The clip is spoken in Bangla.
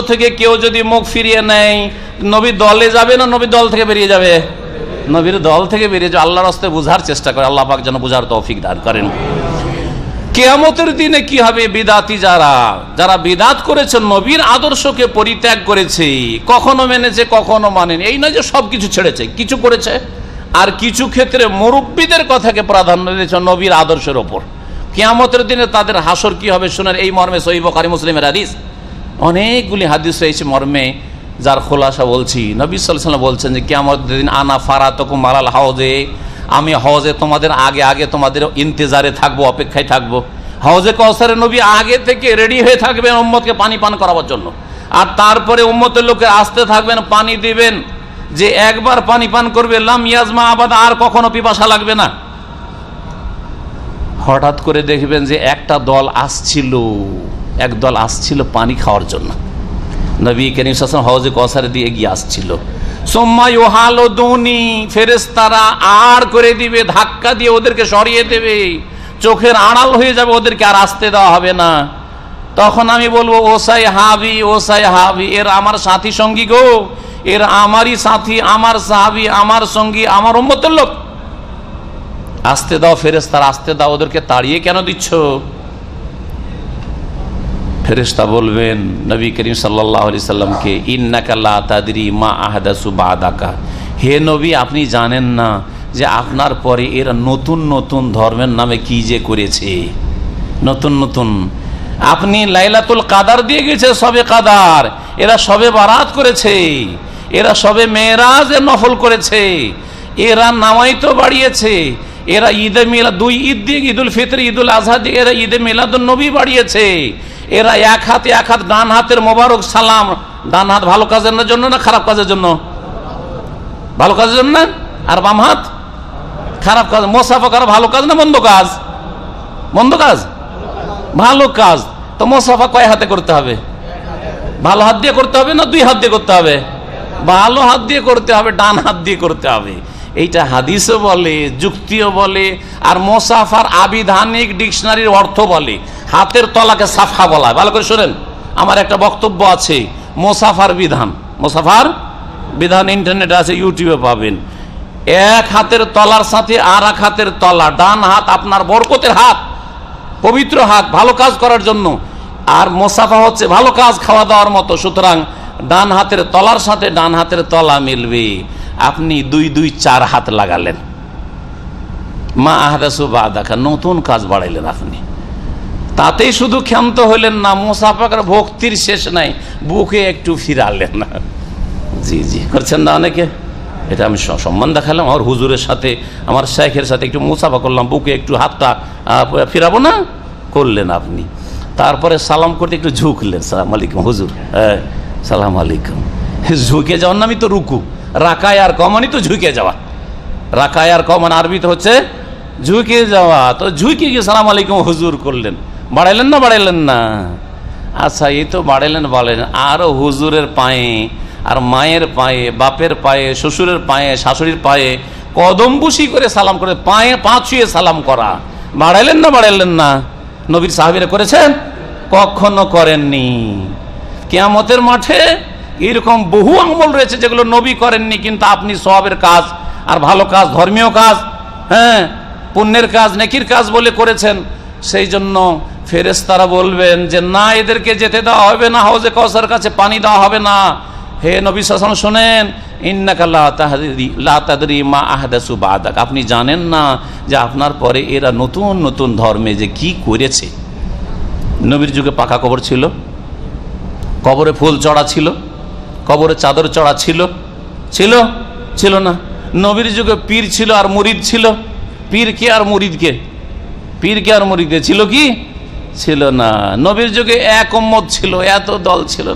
থেকে কেউ যদি মুখ ফিরিয়ে নেয় নবীর দলে যাবে না নবীর দল থেকে বেরিয়ে যাবে? নবীর দল থেকে বেরিয়ে যাবে। আল্লাহর রাস্তায় বোঝার চেষ্টা করে, আল্লাহ পাক যেন বোঝার তৌফিক দান করেন। কেয়ামতের দিনে কি হবে বিদাতি যারা? যারা বিদাত করেছে, নবীর আদর্শকে পরিত্যাগ করেছে, কখনো মেনেছে, কখনো মানেনি। এই নয় যে সব কিছু ছেড়েছে, কিছু করেছে, আর কিছু ক্ষেত্রে মুরব্বীদের কথাকে প্রাধান্য দিয়েছে নবীর আদর্শের ওপর। কেয়ামতের দিনে তাদের হাসর কি হবে শোনার এই মর্মে সহিব কারি মুসলিমের হাদিস। অনেকগুলি হাদিস রয়েছে মর্মে যার খোলাসা বলছি। নবী সাল্লাম বলছেন যে, কেয়ামতের দিন আনা ফারা ফারাতকু মালাল হাউজে আমি হজে তোমাদের আগে আগে তোমাদের ইন্তজারে থাকব, অপেক্ষায় থাকব। হজে কসারে নবী আগে থেকে রেডি হয়ে থাকবেন উম্মতকে পানি পান করাবার জন্য। আর তারপরে উম্মতের লোকে আসতে থাকবেন, পানি দিবেন, যে একবার পানি পান করবে, লাম ইয়াজমা আবাদ, আর কখনো পিপাসা লাগবে না। হঠাৎ করে দেখবেন যে একটা দল আসছিল। এক দল আসছিল পানি খাওয়ার জন্য। নবী করিম সাসন হজে কসারে দিয়ে এগিয়ে আসছিল। সোম্মাই ওহালো দুনি ফেরেস্তারা আড় করে দিবে, ধাক্কা দিয়ে ওদেরকে সরিয়ে দেবে। চোখের আড়াল হয়ে যাবে, ওদেরকে আর আসতে দেওয়া হবে না। তখন আমি বলব ওসাই হাবি ওসাই হাবি, এর আমার সাথী সঙ্গী গো, এর আমারই সাথী, আমার সাহাবি, আমার সঙ্গী, আমার উম্মতের লোক। আসতে দাও ফেরেস্তার আসতে দাও, ওদেরকে তাড়িয়ে কেন দিচ্ছ? ফেরেস্তা বলবেন, নবী করিম সাল্লাহ আলি সাল্লামকে ইন্নাকাল্লা তাদরি মা আহদাসু বাদাকা। হে নবী, আপনি জানেন না যে আপনার পরে এরা নতুন নতুন ধর্মের নামে কি যে করেছে। নতুন নতুন। আপনি লাইলাতুল কাদার দিয়ে গেছে, সবে কাদার। এরা সবে বারাত করেছে। এরা সবে মেয়েরাজের নফল করেছে। এরা নামাই তো বাড়িয়েছে। এরা ঈদে মিলা দুই ঈদ দিয়ে ঈদুল ফিতর, ঈদুল আজহা দিয়ে এরা ঈদে মিলাদুল নবী বাড়িয়েছে। এরা এক হাতে, এক হাত, ডান হাতের মোবারক, সালাম। ডান হাত ভালো কাজের জন্য না খারাপ কাজের জন্য? ভালো কাজের জন্য না? আর বাম হাত? খারাপ কাজ। মোসাফা করা ভালো কাজ না মন্দ কাজ? মন্দ কাজ? ভালো কাজ। তো মোসাফা কয় হাতে করতে হবে? ভালো হাত দিয়ে করতে হবে না দুই হাত দিয়ে করতে হবে? ভালো হাত দিয়ে করতে হবে, ডান হাত দিয়ে করতে হবে। এইটা হাদিসও বলে, যুক্তিও বলে, আর মোসাফার আবিধানিক ডিকশনারির অর্থ বলে। হাতের তলাকে সাফা বলা হয়। ভালো করে শোনেন। আমার একটা বক্তব্য আছে, মোসাফার বিধান। মোসাফার বিধান ইন্টারনেটে আছে ইউটিউবে পাবেন। এক হাতের তলার সাথে আর এক হাতের তলা, ডান হাত আপনার বরকতের হাত, পবিত্র হাত, ভালো কাজ করার জন্য। আর মোসাফা হচ্ছে ভালো কাজ খাওয়া দাওয়ার মতো, সুতরাং ডান হাতের তলার সাথে ডান হাতের তলা মিলবে। আপনি দুই দুই চার হাত লাগালেন। মা আহদাসু বা দেখা নতুন কাজ বাড়াইলেন আপনি। তাতেই শুধু ক্ষান্ত হইলেন না মোসাফাকের ভক্তির শেষ নাই, বুকে একটু ফিরালেন। না জি জি, করছেন না অনেকে? এটা আমি সম্মান দেখালাম আমার হুজুরের সাথে, আমার শেখের সাথে একটু মুসাফা করলাম, বুকে একটু হাতটা ফিরাবো না? করলেন আপনি। তারপরে সালাম করতে একটু ঝুঁকলেন। সালাম আলাইকুম, হুজুর। হ্যাঁ সালাম আলাইকুম। ঝুঁকে যাওয়ার নামই তো রুকু। রাকায় আর কমানই তো ঝুঁকে যাওয়া। রাকায় আর কমান আরবিতে হচ্ছে ঝুঁকে যাওয়া। তো ঝুঁকে গিয়ে সালাম আলাইকুম, হুজুর করলেন। বাড়াইলেন না বাড়াইলেন না। আচ্ছা এই তো বাড়াইলেন বাড়াইলেন। আরও হুজুরের পায়ে, আর মায়ের পায়ে, বাপের পায়ে, শ্বশুরের পায়ে, শাশুড়ির পায়ে কদম বুসি করে সালাম করে, পায়ে পা ছুঁয়ে সালাম করা। বাড়াইলেন না বাড়াইলেন না? নবীর সাহাবিরা করেছেন? কখনো করেননি। কেয়ামতের মাঠে এরকম বহু আমল রয়েছে যেগুলো নবী করেননি, কিন্তু আপনি সবের কাজ, আর ভালো কাজ, ধর্মীয় কাজ হ্যাঁ পুণ্যের কাজ, নেকির কাজ বলে করেছেন। সেই জন্য ফেরেস্তারা বলবেন যে, না, এদেরকে যেতে দেওয়া হবে না, হাউজে কসার কাছে পানি দেওয়া হবে না। হে নবী শাসন শোনেন মা আপনি জানেন না যে, আপনার পরে এরা নতুন নতুন ধর্মে যে কি করেছে। নবীর যুগে পাকা কবর ছিল, কবরে ফুল চড়া ছিল, কবরে চাদর চড়া ছিল ছিল ছিল না। নবীর যুগে পীর ছিল আর মুরিদ ছিল। পীর কে আর মুরিদ কে পীর কে আর মুরিদ কে ছিল কি? ছিল না নবীর যুগে এক উম্মত ছিল এত দল ছিল।